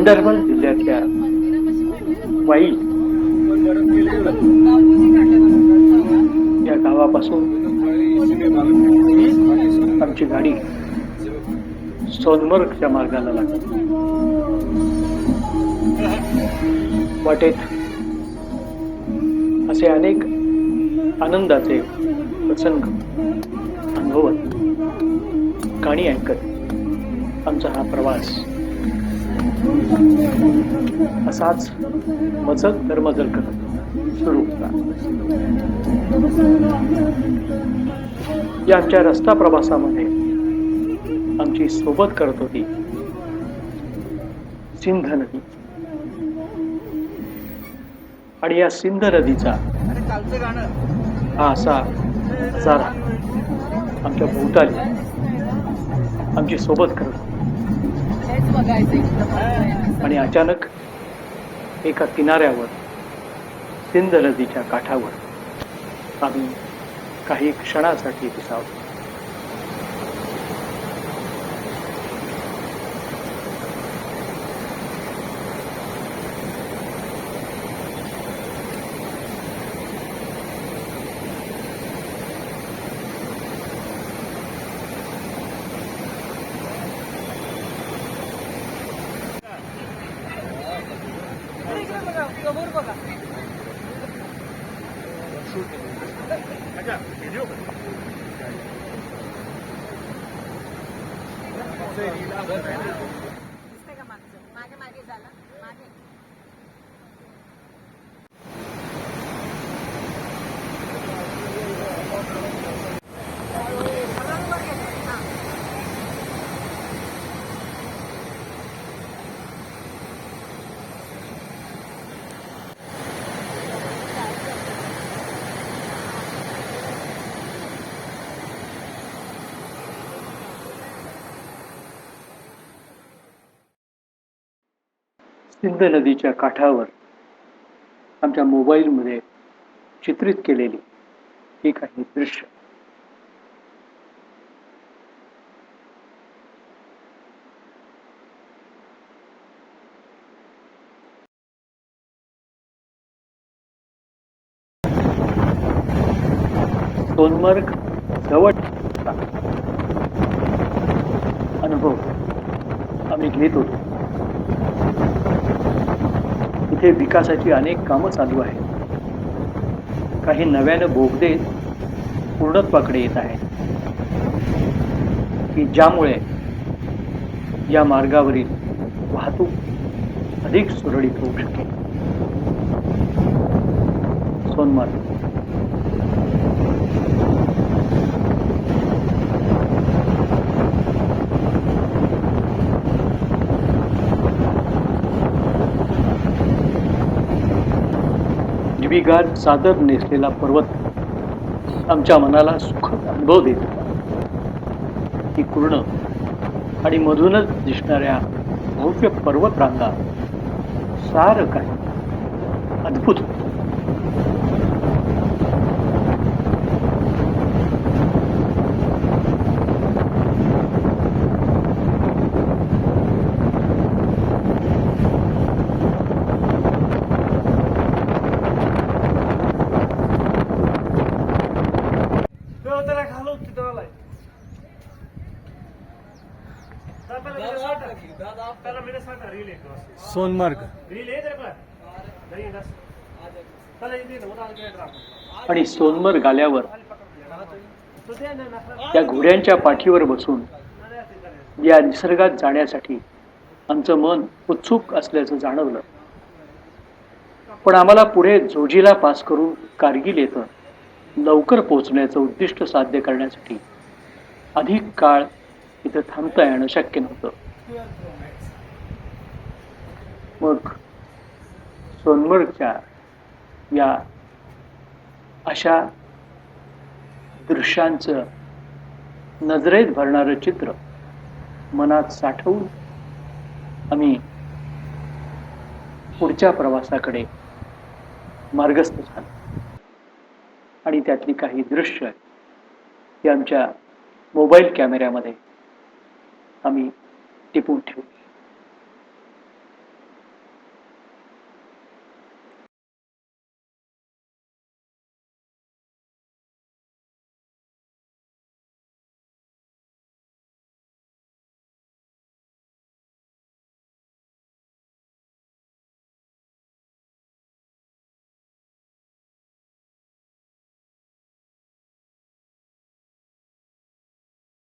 गंडरबल जिल्ह्यातल्या वाई या गावापासून आमची गाडी सोनमर्गच्या मार्गाला लागली. वाटेत असे अनेक आनंदाचे प्रसंग अनुभवत गाणी ऐकत आमचा हा प्रवास असाच मजल दरमजल करत सुरू होता या आमच्या रस्ता प्रवासामध्ये आमची सोबत करत होती सिंध नदी. आणि या सिंध नदीचा हा असा नजारा आमच्या भोवताली आमची सोबत करत आणि अचानक एका किनाऱ्यावर सिंध नदीच्या काठावर आम्ही काही क्षणासाठी दिसावतो दिसतंय सिंध नदीच्या काठावर आमच्या मोबाईलमध्ये चित्रित केलेली ही काही दृश्य. सोनमर्ग जवळ अनुभव आम्ही घेत होतो. इथे विकासाची अनेक कामं चालू आहेत. काही नव्यानं बोगदे पूर्णत्वाकडे येत आहेत. की ज्यामुळे या मार्गावरील वाहतूक अधिक सुरळीत होऊ शकेल. सोनमार्ग. हिरवीगार चादर नेसलेला पर्वत आमच्या मनाला सुखद अनुभव देत होता ती पूर्ण आणि मधूनच दिसणाऱ्या भव्य पर्वतरांगा सार काही अद्भुत होतं. ड्राप आणि सोनमर्ग आल्यावर त्या घोड्यांच्या पाठीवर बसून या निसर्गात जाण्यासाठी आमचं मन उत्सुक असल्याचं जाणवलं पण आम्हाला पुढे जोजीला पास करून कारगिल येतं लवकर पोहोचण्याचं उद्दिष्ट साध्य करण्यासाठी अधिक काळ इथं थांबता येणं शक्य नव्हतं मग सोनमर्गच्या या अशा दृश्यांचं नजरेत भरणारं चित्र मनात साठवून आम्ही पुढच्या प्रवासाकडे मार्गस्थ झालो. आणि त्यातली काही दृश्य ही आमच्या मोबाईल कॅमेऱ्यामध्ये आम्ही टिपून ठेवली.